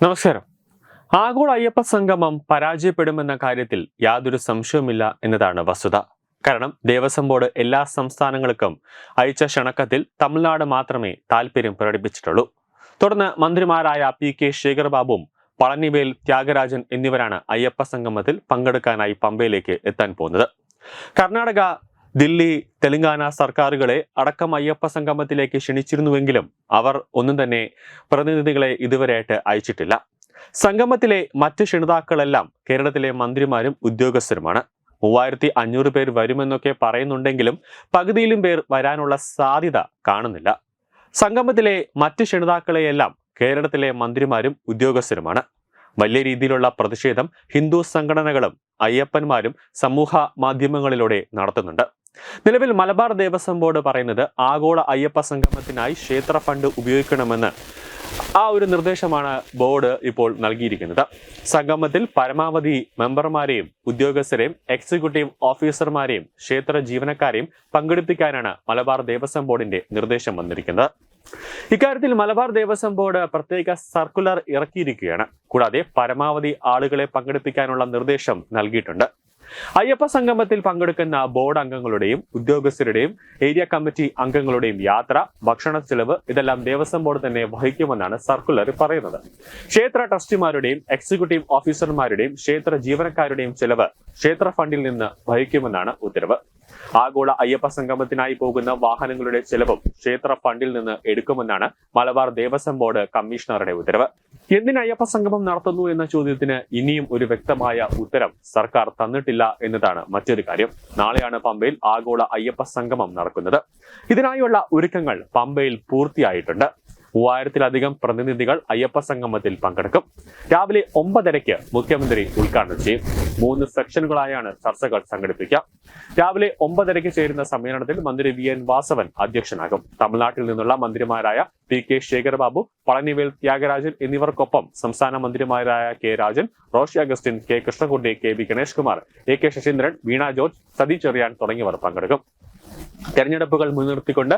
നമസ്കാരം. ആഗോള അയ്യപ്പ സംഗമം പരാജയപ്പെടുമെന്ന കാര്യത്തിൽ യാതൊരു സംശയവുമില്ല എന്നതാണ് വസ്തുത. കാരണം ദേവസ്വം ബോർഡ് എല്ലാ സംസ്ഥാനങ്ങൾക്കും അയച്ച ക്ഷണക്കത്തിൽ തമിഴ്നാട് മാത്രമേ താല്പര്യം പ്രകടിപ്പിച്ചിട്ടുള്ളൂ. തുടർന്ന് മന്ത്രിമാരായ പി കെ ശേഖർബാബുവും പളനിവേൽ ത്യാഗരാജൻ എന്നിവരാണ് അയ്യപ്പ സംഗമത്തിൽ പങ്കെടുക്കാനായി പമ്പയിലേക്ക് എത്താൻ പോകുന്നത്. കർണാടക ദില്ലി തെലങ്കാന സർക്കാരുകളെ അടക്കം അയ്യപ്പ സംഗമത്തിലേക്ക് ക്ഷണിച്ചിരുന്നുവെങ്കിലും അവർ ഒന്നും തന്നെ പ്രതിനിധികളെ ഇതുവരെയായിട്ട് അയച്ചിട്ടില്ല. സംഗമത്തിലെ മറ്റ് ക്ഷണിതാക്കളെല്ലാം കേരളത്തിലെ മന്ത്രിമാരും ഉദ്യോഗസ്ഥരുമാണ്. മൂവായിരത്തി അഞ്ഞൂറ് പേർ വരുമെന്നൊക്കെ പറയുന്നുണ്ടെങ്കിലും പകുതിയിലും പേർ വരാനുള്ള സാധ്യത കാണുന്നില്ല. സംഗമത്തിലെ മറ്റ് ക്ഷണിതാക്കളെയെല്ലാം കേരളത്തിലെ മന്ത്രിമാരും ഉദ്യോഗസ്ഥരുമാണ്. വലിയ രീതിയിലുള്ള പ്രതിഷേധം ഹിന്ദു സംഘടനകളും അയ്യപ്പന്മാരും സമൂഹ മാധ്യമങ്ങളിലൂടെ നടത്തുന്നുണ്ട്. നിലവിൽ മലബാർ ദേവസ്വം ബോർഡ് പറയുന്നത് ആഗോള അയ്യപ്പ സംഗമത്തിനായി ക്ഷേത്ര ഫണ്ട് ഉപയോഗിക്കണമെന്ന് ആ ഒരു നിർദ്ദേശമാണ് ബോർഡ് ഇപ്പോൾ നൽകിയിരിക്കുന്നത്. സംഗമത്തിൽ പരമാവധി മെമ്പർമാരെയും ഉദ്യോഗസ്ഥരെയും എക്സിക്യൂട്ടീവ് ഓഫീസർമാരെയും ക്ഷേത്ര ജീവനക്കാരെയും പങ്കെടുപ്പിക്കാനാണ് മലബാർ ദേവസ്വം ബോർഡിന്റെ നിർദ്ദേശം വന്നിരിക്കുന്നത്. ഇക്കാര്യത്തിൽ മലബാർ ദേവസ്വം ബോർഡ് പ്രത്യേക സർക്കുലർ ഇറക്കിയിരിക്കുകയാണ്. കൂടാതെ പരമാവധി ആളുകളെ പങ്കെടുപ്പിക്കാനുള്ള നിർദ്ദേശം നൽകിയിട്ടുണ്ട്. അയ്യപ്പ സംഗമത്തിൽ പങ്കെടുക്കുന്ന ബോർഡ് അംഗങ്ങളുടെയും ഉദ്യോഗസ്ഥരുടെയും ഏരിയ കമ്മിറ്റി അംഗങ്ങളുടെയും യാത്ര ഭക്ഷണ ചെലവ് ഇതെല്ലാം ദേവസ്വം ബോർഡ് തന്നെ വഹിക്കുമെന്നാണ് സർക്കുലറിൽ പറയുന്നത്. ക്ഷേത്ര ട്രസ്റ്റിമാരുടെയും എക്സിക്യൂട്ടീവ് ഓഫീസർമാരുടെയും ക്ഷേത്ര ജീവനക്കാരുടെയും ചെലവ് ക്ഷേത്ര ഫണ്ടിൽ നിന്ന് വഹിക്കുമെന്നാണ് ഉത്തരവ്. ആഗോള അയ്യപ്പ സംഗമത്തിനായി പോകുന്ന വാഹനങ്ങളുടെ ചെലവും ക്ഷേത്ര ഫണ്ടിൽ നിന്ന് എടുക്കുമെന്നാണ് മലബാർ ദേവസ്വം ബോർഡ് കമ്മീഷണറുടെ ഉത്തരവ്. എന്തിന് അയ്യപ്പ സംഗമം നടത്തുന്നു എന്ന ചോദ്യത്തിന് ഇനിയും ഒരു വ്യക്തമായ ഉത്തരം സർക്കാർ തന്നിട്ടില്ല എന്നതാണ് മറ്റൊരു കാര്യം. നാളെയാണ് പമ്പയിൽ ആഗോള അയ്യപ്പ സംഗമം നടക്കുന്നത്. ഇതിനായുള്ള ഒരുക്കങ്ങൾ പമ്പയിൽ പൂർത്തിയായിട്ടുണ്ട്. മൂവായിരത്തിലധികം പ്രതിനിധികൾ അയ്യപ്പ സംഗമത്തിൽ പങ്കെടുക്കും. രാവിലെ ഒമ്പതരയ്ക്ക് മുഖ്യമന്ത്രി ഉദ്ഘാടനം ചെയ്യും. മൂന്ന് സെക്ഷനുകളായാണ് ചർച്ചകൾ സംഘടിപ്പിക്കുക. രാവിലെ ഒമ്പതരയ്ക്ക് ചേരുന്ന സമ്മേളനത്തിൽ മന്ത്രി വി എൻ വാസവൻ അധ്യക്ഷനാകും. തമിഴ്നാട്ടിൽ നിന്നുള്ള മന്ത്രിമാരായ പി കെ ശേഖരബാബു പളനിവേൽ ത്യാഗരാജൻ എന്നിവർക്കൊപ്പം സംസ്ഥാന മന്ത്രിമാരായ K Rajan Roshi Augustine K Krishnakutty K V Ganesh Kumar A K Saseendran Veena George Sathi Cherian തുടങ്ങിയവർ പങ്കെടുക്കും. തെരഞ്ഞെടുപ്പുകൾ മുൻനിർത്തിക്കൊണ്ട്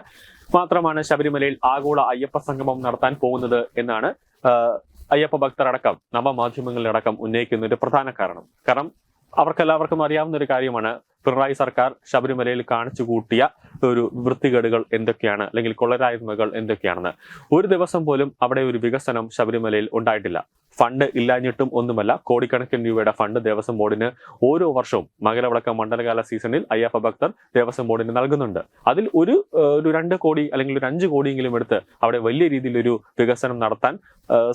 മാത്രമാണ് ശബരിമലയിൽ ആഗോള അയ്യപ്പ സംഗമം നടത്താൻ പോകുന്നത് എന്നാണ് അയ്യപ്പ ഭക്തരടക്കം നവമാധ്യമങ്ങളിലടക്കം ഉന്നയിക്കുന്ന ഒരു പ്രധാന കാരണം. കാരണം അവർക്കെല്ലാവർക്കും അറിയാവുന്ന ഒരു കാര്യമാണ് പിണറായി സർക്കാർ ശബരിമലയിൽ കാണിച്ചു കൂട്ടിയ ഒരു വൃത്തികേടുകൾ എന്തൊക്കെയാണ് അല്ലെങ്കിൽ കൊള്ളരായ്മകൾ എന്തൊക്കെയാണെന്ന്. ഒരു ദിവസം പോലും അവിടെ ഒരു വികസനം ശബരിമലയിൽ ഉണ്ടായിട്ടില്ല. ഫണ്ട് ഇല്ലാഞ്ഞിട്ടും ഒന്നുമല്ല. കോടിക്കണക്കിന് രൂപയുടെ ഫണ്ട് ദേവസ്വം ബോർഡിന് ഓരോ വർഷവും മകരവിളക്ക മണ്ഡലകാല സീസണിൽ അയ്യപ്പ ഭക്തർ ദേവസ്വം ബോർഡിന് നൽകുന്നുണ്ട്. അതിൽ ഒരു ഒരു രണ്ട് കോടി അല്ലെങ്കിൽ ഒരു അഞ്ച് കോടിയെങ്കിലും എടുത്ത് അവിടെ വലിയ രീതിയിലൊരു വികസനം നടത്താൻ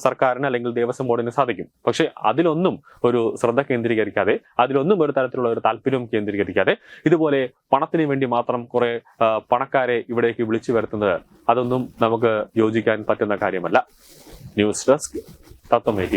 സർക്കാരിന് അല്ലെങ്കിൽ ദേവസ്വം ബോർഡിന് സാധിക്കും. പക്ഷേ അതിലൊന്നും ഒരു ശ്രദ്ധ കേന്ദ്രീകരിക്കാതെ അതിലൊന്നും ഒരു തരത്തിലുള്ള ഒരു താല്പര്യം കേന്ദ്രീകരിക്കാതെ ഇതുപോലെ പണത്തിന് വേണ്ടി മാത്രം കുറെ പണക്കാരെ ഇവിടേക്ക് വിളിച്ചു വരുത്തുന്നത് അതൊന്നും നമുക്ക് യോജിക്കാൻ പറ്റുന്ന കാര്യമല്ല. News desk したとめ